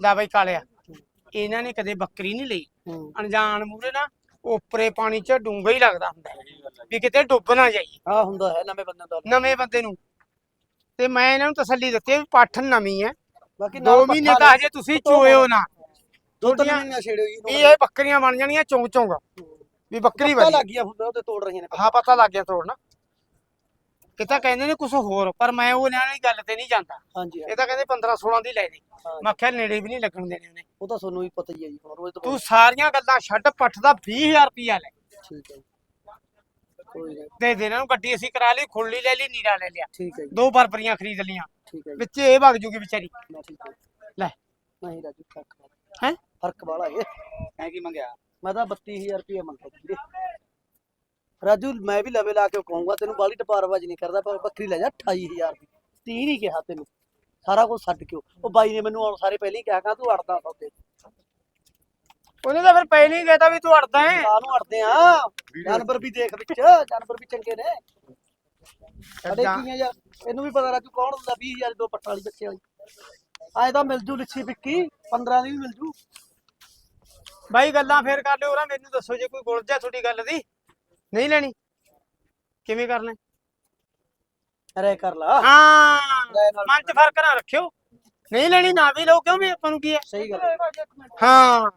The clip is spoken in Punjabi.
ਲੈ ਬਈ ਕਾਲਿਆ ਇਹਨਾਂ ਨੇ ਕਦੇ ਬੱਕਰੀ ਨਹੀਂ ਲਈ। ਅਣਜਾਣ ਮੂਰੇ ਨਾ ਉਪਰੇ ਪਾਣੀ 'ਚ ਡੂੰਘਾ ਹੀ ਲੱਗਦਾ ਹੁੰਦਾ ਹੈ। ਵੀ ਕਿਤੇ ਡੁੱਬ ਨਾ ਜਾਈਏ। ਆ ਹੁੰਦਾ ਹੈ ਨਵੇਂ ਬੰਦੇ ਦਾ। ਨਵੇਂ ਬੰਦੇ ਨੂੰ। ਤੇ ਮੈਂ ਇਹਨਾਂ ਨੂੰ ਤਸੱਲੀ ਦਿੱਤੀ ਹੈ ਵੀ ਪੱਠ ਨਵੀਂ ਹੈ। ਬਾਕੀ ਦੋ ਨਾਲ ਮਹੀਨੇ ਪੱਠਾ ਤਾਂ ਨੇ, ਹਜੇ ਤੁਸੀਂ ਚੋਇਓ ਨਾ। ਦੋ ਤਿੰਨ ਮਹੀਨੇ ਛੇੜਿਓ ਜੀ। ਵੀ ਇਹ ਬੱਕਰੀਆਂ ਬਣ ਜਾਣੀਆਂ ਚੌਂਕ ਚੌਂਕ। ਵੀ ਬੱਕਰੀ ਪਤਾ ਬਣੀ। ਲੱਗ ਗਿਆ ਹੁੰਦਾ ਉਹ ਤੇ ਤੋੜ ਰਹੀਆਂ ਨੇ। ਹਾਂ ਪਤਾ ਲੱਗ ਗਿਆ ਤੋੜਨਾ। ਇਹ ਤਾਂ ਕਹਿੰਦੇ ਨੇ ਕੁਝ ਹੋਰ ਪਰ ਮੈਂ ਉਹ ਇਹਨਾਂ ਦੀ ਗੱਲ ਤੇ ਨਹੀਂ ਜਾਂਦਾ। ਹਾਂਜੀ ਇਹ ਤਾਂ ਕਹਿੰਦੇ 15 16 ਦੀ ਲੈ ਦੇ। ਮੈਂ ਕਿਹਾ ਨੇੜੇ ਵੀ ਨਹੀਂ ਲੱਗਣ ਦੇਣੇ ਉਹਨੇ। ਉਹ ਤਾਂ ਤੁਹਾਨੂੰ ਵੀ ਪਤਾ ਹੀ ਹੈ ਜੀ ਹੁਣ ਰੋਜ਼ ਤੋਂ ਤੂੰ ਸਾਰੀਆਂ ਗੱਲਾਂ ਛੱਡ ਪੱਠ ਦਾ 20000 ਰੁਪਿਆ ਲੈ। ਠੀਕ ਹੈ ਜੀ। ਕੋਈ ਨਹੀਂ। ਦੇ ਦੇ ਇਹਨਾਂ ਨੂੰ ਗੱਡੀ ਅਸੀਂ ਕਰਾ ਲਈ ਖੁੱਲੀ ਲੈ ਲਈ ਨੀਰਾ ਲੈ ਲਿਆ। ਠੀਕ ਹੈ ਜੀ। ਦੋ ਬਰਬਰੀਆਂ ਖਰੀਦ ਲੀਆਂ ਠੀਕ ਹੈ ਜੀ। ਵਿੱਚ ਇਹ ਵਗ ਜੂਗੀ ਵਿਚਾਰੀ। ਨਾ ਠੀਕ ਹੈ ਲੈ। ਨਹੀਂ ਰਾਜੂ ਫ਼ਰਕ ਹੈ? ਫ਼ਰਕ ਵਾਲਾ ਹੈ ਐ ਕੀ ਮੰਗਿਆ? ਮੈਂ ਤਾਂ 32000 ਰੁਪਏ ਮੰਗਿਆ ਵੀਰੇ ਰਾਜੂ ਮੈਂ ਵੀ ਲਵੇ ਲਾ ਕੇ ਕਹੂੰਗਾ ਤੈਨੂੰ ਬਾਲੀ ਟਪਾਰਵਾਜ ਨਹੀਂ ਕਰਦਾ ਪਰ ਬੱਕਰੀ ਲੈ ਜਾ 28000 ਦੀ। 30 ਨਹੀਂ ਕਿਹਾ ਤੈਨੂੰ। ਸਾਰਾ ਕੁਝ ਛੱਡ ਕੇ ਉਹ। ਬਾਈ ਨੇ ਮੈਨੂੰ ਹੁਣ ਸਾਰੇ ਪਹਿਲਾਂ ਹੀ ਕਿਹਾ ਕਾ ਤੂੰ ਅੜਦਾ ਸੌਦੇ ਉਹਨੇ ਤਾਂ ਫਿਰ ਪਹਿਲਾਂ ਹੀ ਕਹਿਤਾ ਵੀ ਤੂੰ ਅੜਦਾ ਹੈ। ਕਾਹਨੂੰ ਅੜਦੇ ਆ। ਜਾਨਵਰ ਵੀ ਦੇਖ ਵਿੱਚ। ਜਾਨਵਰ ਵੀ ਚੰਗੇ ਨੇ। ਸਾਡੇ ਕੀ ਆ ਯਾਰ? ਇਹਨੂੰ ਵੀ ਪਤਾ ਰਾਜੂ ਕੌਣ ਹੁੰਦਾ 20000 ਦੀ ਦੋ ਪੱਟਾਂ ਵਾਲੀ ਬੱਚੇ ਵਾਲੀ। ਆਏ ਤਾਂ ਮਿਲ ਜੂ ਲਿੱਛੀ ਵਿੱਕੀ 15 ਦੀ ਵੀ ਮਿਲ ਜੂ। ਬਾਈ ਗੱਲਾਂ ਫੇਰ ਕਰ ਲਿਓ ਉਹਰਾ ਮੈਨੂੰ ਦੱਸੋ ਜੇ ਕੋਈ ਗੁਲਜ ਹੈ ਤੁਹਾਡੀ ਗੱਲ ਦੀ। ਨਹੀਂ ਲੈਣੀ। ਕਿਵੇਂ ਕਰਨਾ? ਹੈ? ਰਹਿ ਕਰ ਲਾ। ਹਾਂ ਨਾਲ ਮਨ ਚ ਫ਼ਰਕ ਨਾ ਰੱਖਿਓ। ਨਹੀਂ ਲੈਣੀ ਨਾ ਵੀ ਲਓ ਕਿਉਂ ਵੀ ਆਪਾਂ ਨੂੰ ਕੀ ਹੈ? ਸਹੀ ਗੱਲ ਹੈ। ਹਾਂ।